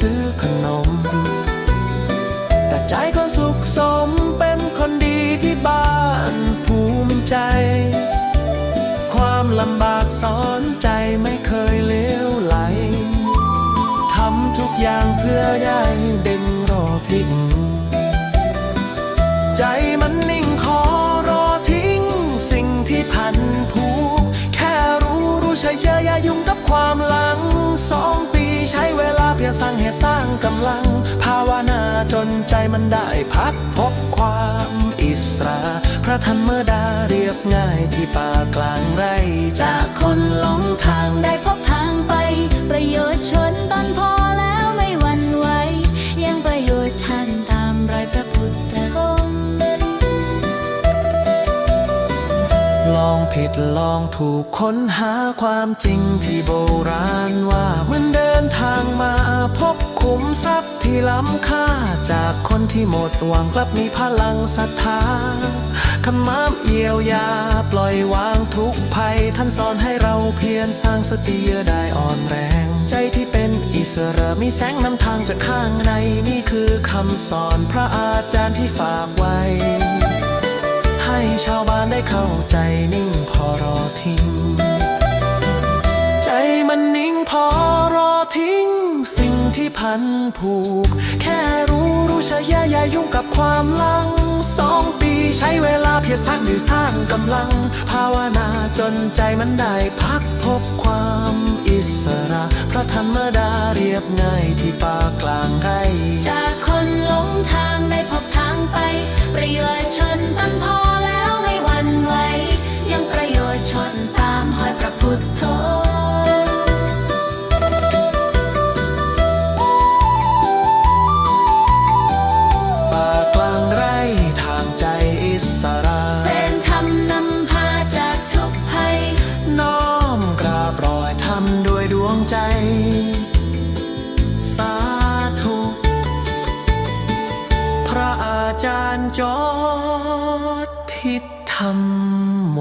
ซื้อขนม แต่ใจก็สุขสมเป็นคนดีที่บ้านภูมิใจ ความลำบากสอนใจไม่เคยเลี้ยวไหลทำทุกอย่างเพื่อได้เด่นรอทิ้งใจมันนิ่งขอรอทิ้ง สิ่งที่พันผูกแค่รู้รู้ใช่เยๆอย่ายุ่งกับความหลังาเพียงสร้างเหตุสร้างกำลัง ภาวนาจนใจมันได้พักพบความอิสระ พระธรรมดาเรียบง่ายที่ป่ากลางไร่จากคนหลงทางได้พบทางไป ประโยชน์ชนตอนพอแล้วไม่หวั่นไหวยังประโยชน์ท่านตามรอยพระพุทธองค์ลองผิดลองถูกค้นหาความจริงที่โบราณว่าเหมันเดิางมาพบขุมทรัพย์ที่ล้ำค่า จากคนที่หมดหวังกลับมีพลังศรัทธาคำมามเยียวยา ปล่อยวางทุกภัย ท่านสอนให้เราเพียรสร้างสติเยอได้อ่อนแรง ใจที่เป็นอิสระมีแสงนำทางจากข้างใน นี่คือคำสอนพระอาจารย์ที่ฝากไว้ ให้ชาวบ้านได้เข้าใจนิ่ พันผูก แค่รู้รู้เฉยๆอย่ายุ่งกับความลังสองปีใช้เวลาเพียงสร้างหรือสร้างกำลัง ภาวนาจนใจมันได้พักพบความอิสระ พระธรรมดาเรียบง่ายที่ป่ากลางไร่จากคนหลงทางได้พบทางไป วงใจ สาธุ พระอาจารย์จอดทิศธรรมโม